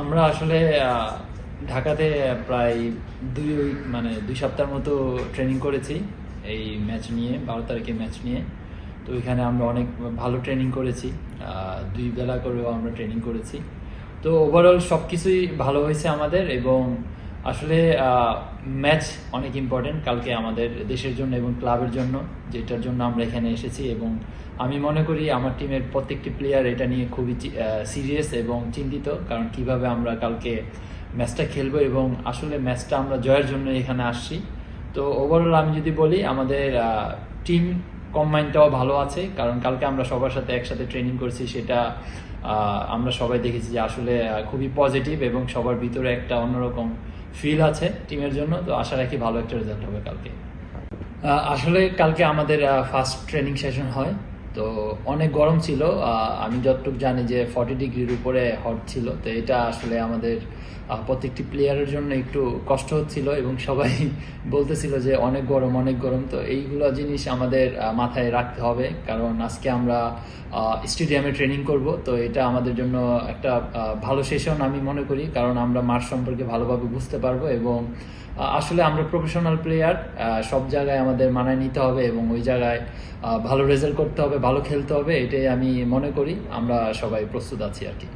আমরা আসলে ঢাকাতে প্রায় দুই মানে দুই সপ্তাহের মতো ট্রেনিং করেছি এই ম্যাচ নিয়ে, বারো তারিখে ম্যাচ নিয়ে। তো ওইখানে আমরা অনেক ভালো ট্রেনিং করেছি দুই বেলা করেও আমরা ট্রেনিং করেছি। তো ওভারঅল সব কিছুই ভালো হয়েছে আমাদের এবং আসলে ম্যাচ অনেক ইম্পর্টেন্ট কালকে আমাদের দেশের জন্য এবং ক্লাবের জন্য, যেটার জন্য আমরা এখানে এসেছি এবং আমি মনে করি আমার টিমের প্রত্যেকটি প্লেয়ার এটা নিয়ে খুবই সিরিয়াস এবং চিন্তিত কারণ কীভাবে আমরা কালকে ম্যাচটা খেলব এবং আসলে ম্যাচটা আমরা জয়ের জন্য এখানে আসছি। তো ওভারঅল আমি যদি বলি, আমাদের টিম কম্বাইনটাও ভালো আছে, কারণ কালকে আমরা সবার সাথে একসাথে ট্রেনিং করছি, সেটা আমরা সবাই দেখেছি যে আসলে খুবই পজিটিভ এবং সবার ভিতরে একটা অন্যরকম ফিল আছে টিমের জন্য। তো আশা রাখি ভালো একটা রেজাল্ট হবে কালকে। আসলে কালকে আমাদের ফার্স্ট ট্রেনিং সেশন হয়। তো অনেক গরম ছিল আমি যতটুকু জানি যে ফর্টি ডিগ্রির উপরে হট ছিল, তো এটা আসলে আমাদের প্রত্যেকটি প্লেয়ারের জন্য একটু কষ্ট হচ্ছিল এবং সবাই বলতেছিল যে অনেক গরম অনেক গরম, তো এইগুলো জিনিস আমাদের মাথায় রাখতে হবে, কারণ আজকে আমরা স্টেডিয়ামে ট্রেনিং করব, তো এটা আমাদের জন্য একটা ভালো সেশন আমি মনে করি, কারণ আমরা মাঠ সম্পর্কে ভালোভাবে বুঝতে পারব এবং আসলে আমরা প্রফেশনাল প্লেয়ার সব জায়গায় আমাদের মানায় নিতে হবে এবং ওই জায়গায় ভালো রেজাল্ট করতে হবে ভালো খেলতে হবে এটাই আমি মনে করি। আমরা সবাই প্রস্তুত আছি আর কি।